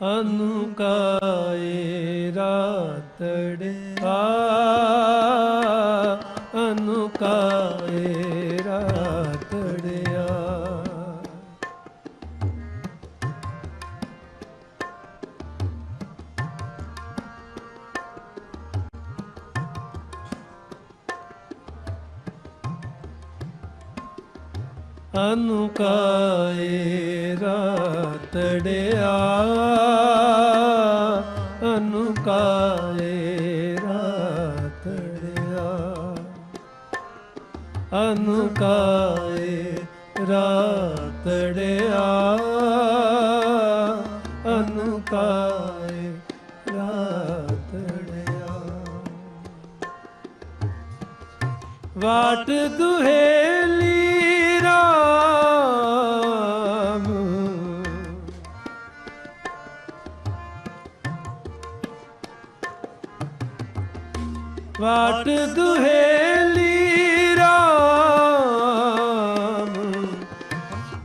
ਅਨੁਕਾਏ ਰਾਤੜਿਆ ਅਨੁਕਾਏ ਅਨੁਕਾਏ ਰਾਤੜਿਆ ਅਨੁਕਾਏ ਰਾਤੜਿਆ ਅਨੁਕਾਏ ਰਾਤੜਿਆ ਅਨੁਕਾਏ ਰਾਤੜਿਆ ਵਾਟ ਦੁਹੇ ਵਾਟ ਦੁਹੇਲੀ ਰਾਮ।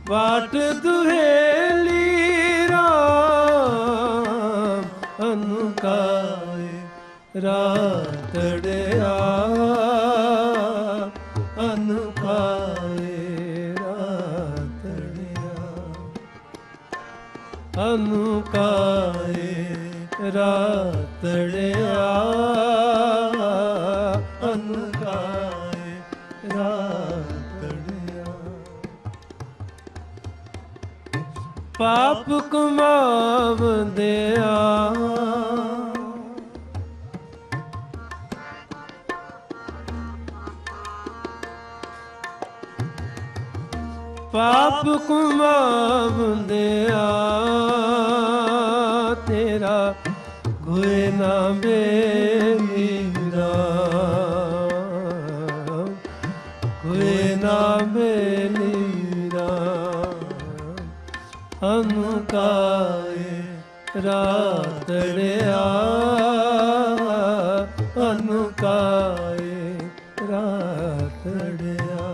ਵਾਟ ਦੁਹੇਲੀ ਰਾਮ। ਅਨੁਕਾਏ ਰਾਤੜਿਆ। ਅਨੁਕਾਏ ਰਾਤੜਿਆ। ਅਨੁਕਾਏ ਰਾਤੜਿਆ। ਪਾਪ ਕਮਾਵੰਦਿਆ ਪਾਪ ਕਮਾਵੰਦਿਆ ਤੇਰਾ ਗੁਏ ਨਾ ਰਾਤੜਿਆ ਅਨੁਕਾਏ ਰਾਤੜਿਆ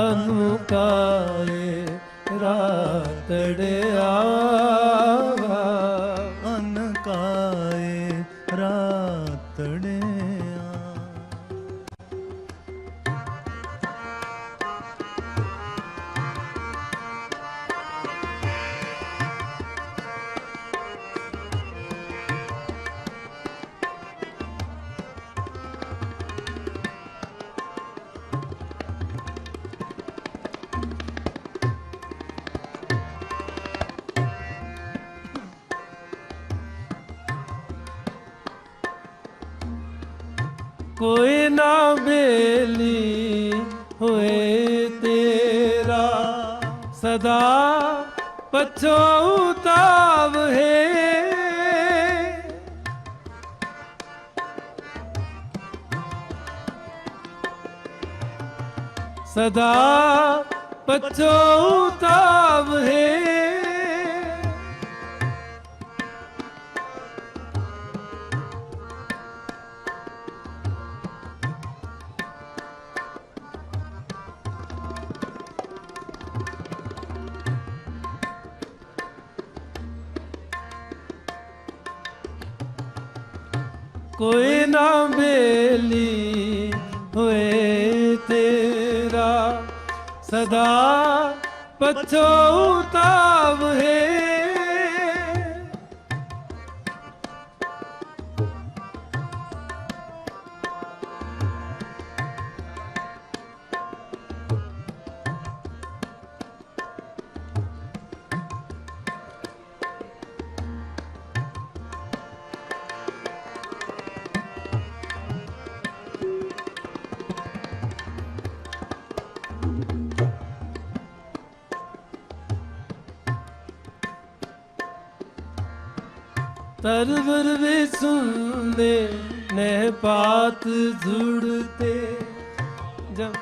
ਅਨੁਕਾਏ ਰਾਤੜਿਆ ਕੋਈ ਨਾ ਬੇਲੀ ਹੋਏ ਤੇਰਾ। ਸਦਾ ਪਛੋਤਾਵ ਹੈ। ਸਦਾ ਪਛੋਤਾਵ ਹੈ। ਕੋਈ ਨਾ ਬੇਲੀ ਹੋਏ ਤੇਰਾ ਸਦਾ ਪਛੋਤਾਵ ਹੈ। ਤਰਵਰ ਵੇ ਸੁਣਦੇ ਨਹਿ ਪਾਤ ਜੁੜਤੇ ਜਬ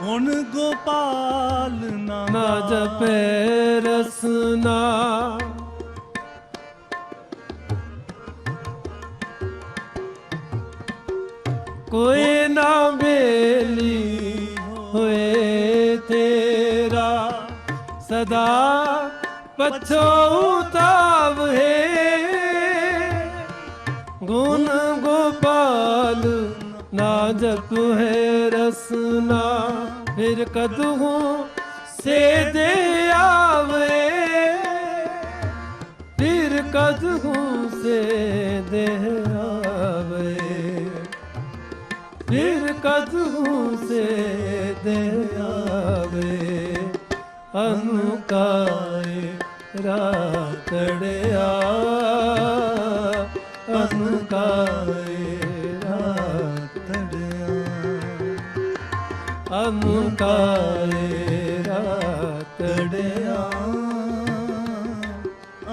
ਹੁਣ ਗੋਪਾਲ ਨਾ ਜਪੈ ਰਸਨਾ ਕੋਈ ਨਾ ਬੇਲੀ ਹੋਏ ਸਦਾ ਪਛੋਤਾਵ ਹੈ। ਗੁਣ ਗੋਪਾਲ ਨਾ ਜਪ ਹੈ ਰਸਨਾ, ਫਿਰ ਕਦਹੂ ਸੇ ਦੇ ਆਵੇ? ਫਿਰ ਕਦਹੂ ਸੇ ਦੇ ਆਵੇ? ਫਿਰ ਕਦਹੂ ਸੇ ਦੇ ਆਵੇ? ਅਨੁਕਾਏ ਰਾਤੜਿਆ ਅਨੁਕਾਏ ਰਾਤੜਿਆ ਅਨੁਕਾਏ ਰਾਤੜਿਆ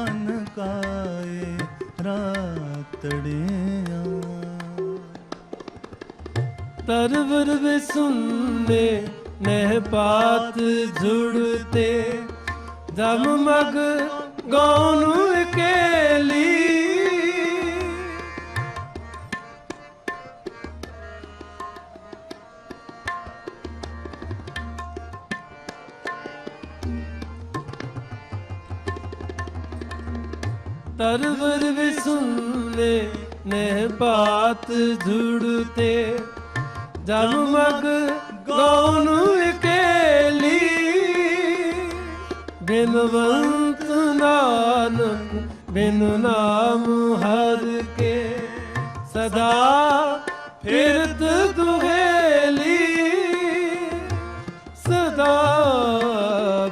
ਅਨਕਾਏ ਰਾਤੜਿਆ ਤਰਵਰ ਵੇ ਸੁਨਨੇ ਨਹਿ ਪਾਤ ਜੁੜਤੇ ਜਮ ਮਗ ਗੌਨ ਇਕੇਲੀ। ਤਰਵਰ ਵੇ ਨਹਿ ਪਾਤ ਜੁੜਤੇ ਜਮ ਮਗ ਗੌਨ ਇਕੇਲੀ, ਬਿਨਵੰਤ ਨਾਨਕ, ਬਿਨ ਨਾਮ ਹਰ ਕੇ। ਸਦਾ ਫਿਰਤ ਦੁਹੇਲੀ, ਸਦਾ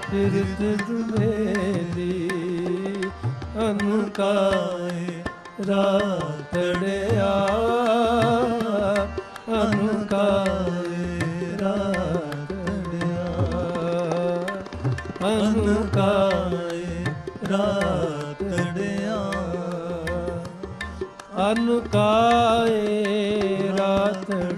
ਫਿਰਤ ਦੁਹੇਲੀ। ਅਨੁਕਾਏ ਰਾਤੜਿਆ ਅਨੁਕਾਏ ਰਾਤੜਿਆ ਅਨੁਕਾਏ ਰਾਤੜਿਆ